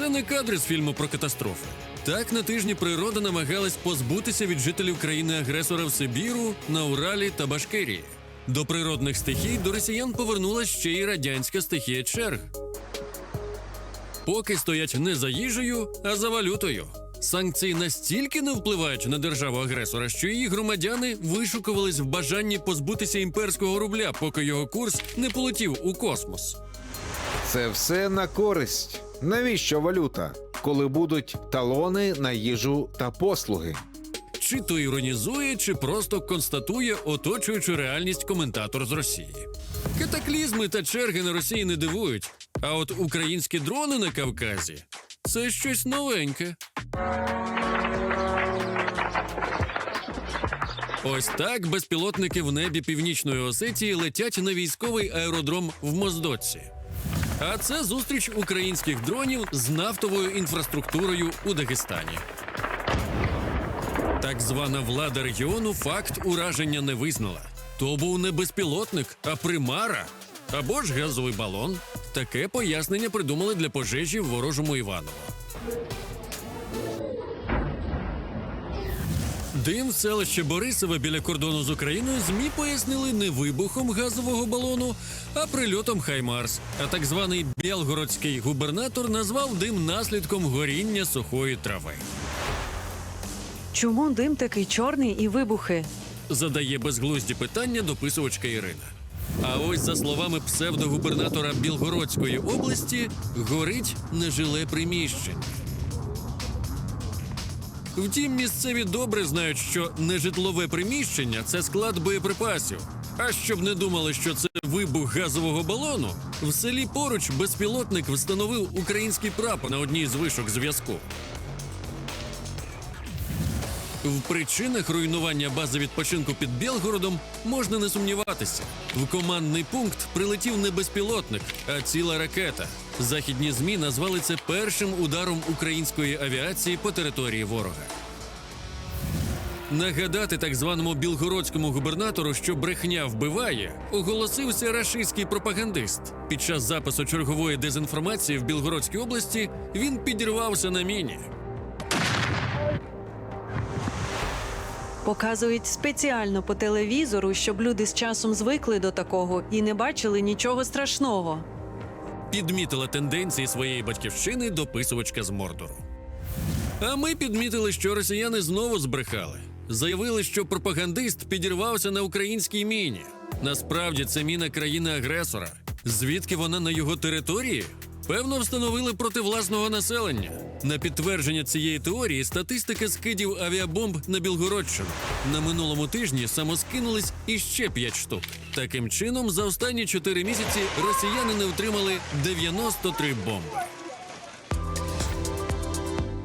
Це не кадри з фільму про катастрофу. Так на тижні природа намагалась позбутися від жителів країни-агресора в Сибіру, на Уралі та Башкирії. До природних стихій до росіян повернулась ще й радянська стихія черг. Поки стоять не за їжею, а за валютою. Санкції настільки не впливають на державу агресора, що її громадяни вишукувались в бажанні позбутися імперського рубля, поки його курс не полетів у космос. Це все на користь. Навіщо валюта, коли будуть талони на їжу та послуги? Чи то іронізує, чи просто констатує оточуючу реальність коментатор з Росії. Катаклізми та черги на Росії не дивують. А от українські дрони на Кавказі це щось новеньке. Ось так безпілотники в небі Північної Осетії летять на військовий аеродром в Моздоці. А це зустріч українських дронів з нафтовою інфраструктурою у Дагестані. Так звана влада регіону факт ураження не визнала. То був не безпілотник, а примара або ж газовий балон. Таке пояснення придумали для пожежі в ворожому Іваново. Дим в селище Борисове біля кордону з Україною ЗМІ пояснили не вибухом газового балону, а прильотом Хаймарс. А так званий білгородський губернатор назвав дим наслідком горіння сухої трави. Чому дим такий чорний і вибухи? Задає безглузді питання дописувачка Ірина. А ось за словами псевдогубернатора Білгородської області, горить нежиле приміщення. Втім, місцеві добре знають, що нежитлове приміщення це склад боєприпасів. А щоб не думали, що це вибух газового балону, в селі поруч безпілотник встановив український прапор на одній з вишок зв'язку. В причинах руйнування бази відпочинку під Білгородом можна не сумніватися. В командний пункт прилетів не безпілотник, а ціла ракета. Західні змі назвали це першим ударом української авіації по території ворога. Нагадати так званому білгородському губернатору, що брехня вбиває, оголосився рашистський пропагандист. Під час запису чергової дезінформації в Білгородській області він підірвався на міні. Показують спеціально по телевізору, щоб люди з часом звикли до такого і не бачили нічого страшного. Підмітила тенденції своєї батьківщини дописувачка з Мордору. А ми підмітили, що росіяни знову збрехали. Заявили, що пропагандист підірвався на українській міні. Насправді це міна країни-агресора. Звідки вона на його території? Певно, встановили проти власного населення. На підтвердження цієї теорії статистика скидів авіабомб на Білгородщину. На минулому тижні самоскинулись іще 5 штук. Таким чином, за останні 4 місяці росіяни не отримали 93 бомби.